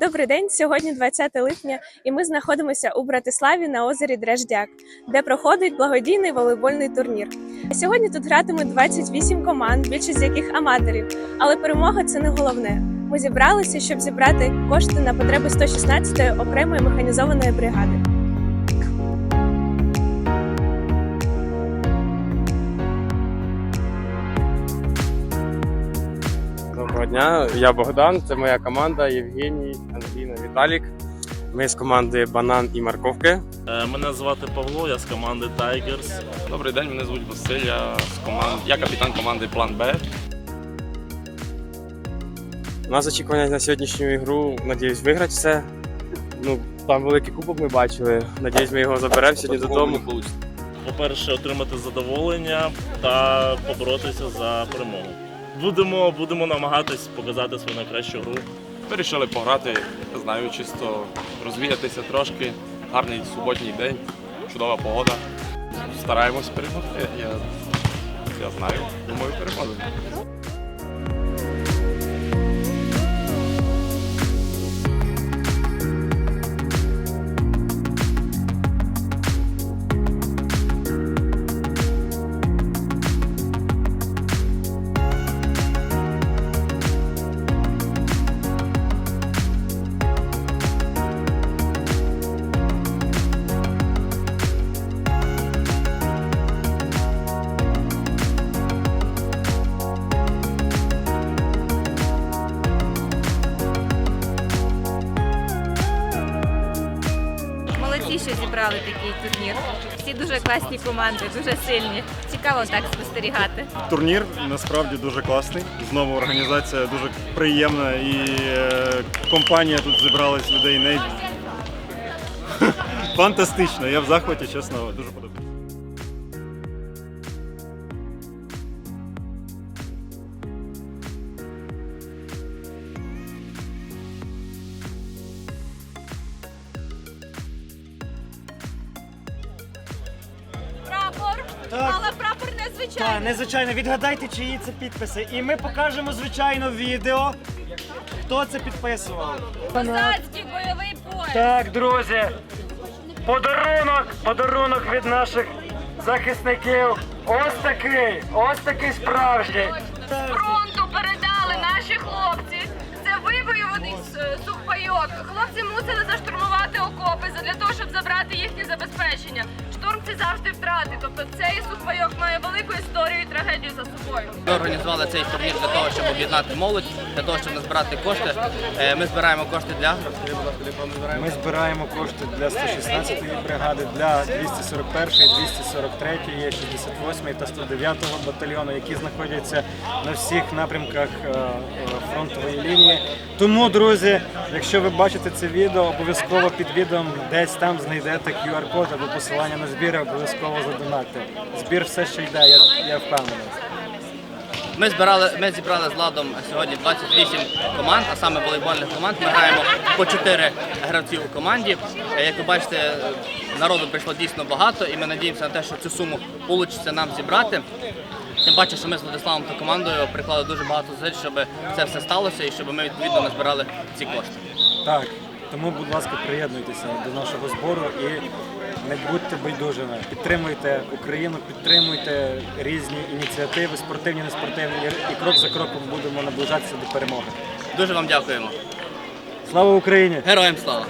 добрий день. Сьогодні 20 липня, і ми знаходимося у Братиславі на озері Дреждяк, де проходить благодійний волейбольний турнір. Сьогодні тут гратимуть 28 команд, більшість з яких аматорів. Але перемога це не головне. Ми зібралися, щоб зібрати кошти на потреби 116-ї окремої механізованої бригади. Доброго дня, я Богдан, це моя команда Євгеній, Ангеліна, Віталік. Ми з команди Банан і Морковки. Е, Мене звати Павло, я з команди Tigers. Добрий день, мене звуть Василь, я з команд... я капітан команди План Б. У нас очікування на сьогоднішню ігру. Надіюсь, виграти все. Ну, там великий кубок ми бачили. Надіюсь, ми його заберемо сьогодні додому. По-перше, отримати задоволення та поборотися за перемогу. Будемо, будемо намагатись показати свою найкращу гру. Вирішили пограти, знаю, чисто розвіятися трошки. Гарний суботній день, чудова погода. Стараємось перемогти. Я, я знаю, думаю, переможемо. Що зібрали такий турнір. Всі дуже класні команди, дуже сильні. Цікаво так спостерігати. Турнір насправді дуже класний. Знову організація дуже приємна і е, компанія тут зібралась людей не фантастично. Я в захваті, чесно, дуже подобається. Прапор, але прапор Так, незвичайно, відгадайте, чиї це підписи. І ми покажемо, звичайно, відео, хто це підписував. Козацький бойовий пояс. Так, друзі, подарунок, подарунок від наших захисників. Ось такий, ось такий справжній. З Фронту передали наші хлопці. Це вибоюваний с- сухпайок. Хлопці мусили заштурмувати окопи для того, щоб забрати їхнє забезпечення. Штурм це завжди втрати. Тобто цей сухпайок має велику історію і трагедію. Ми організували цей турнір для того, щоб об'єднати молодь, для того, щоб назбирати кошти. Е, Ми збираємо кошти для ми збираємо? Кошти для 116-ї бригади, для 241-ї, 243-ї, 68-ї та 109-го батальйону, які знаходяться на всіх напрямках е, е, фронтової лінії. Тому, друзі, якщо ви бачите це відео, обов'язково під відео десь там знайдете QR-код або посилання на збір, обов'язково задонатьте. Збір все ще йде, я впевнений. Ми збирали, ми зібрали з ладом сьогодні 28 команд, а саме волейбольних команд. Ми граємо по 4 гравці у команді. Е, Як ви бачите, народу прийшло дійсно багато, і ми надіємося на те, що цю суму вийде нам зібрати. Тим паче, що ми з Владиславом та командою приклали дуже багато зусиль, щоб це все сталося і щоб ми відповідно назбирали ці кошти. Так, тому, будь ласка, приєднуйтеся до нашого збору і не будьте байдужими. Підтримуйте Україну, підтримуйте різні ініціативи, спортивні, неспортивні, і крок за кроком будемо наближатися до перемоги. Дуже вам дякуємо. Слава Україні! Героям слава!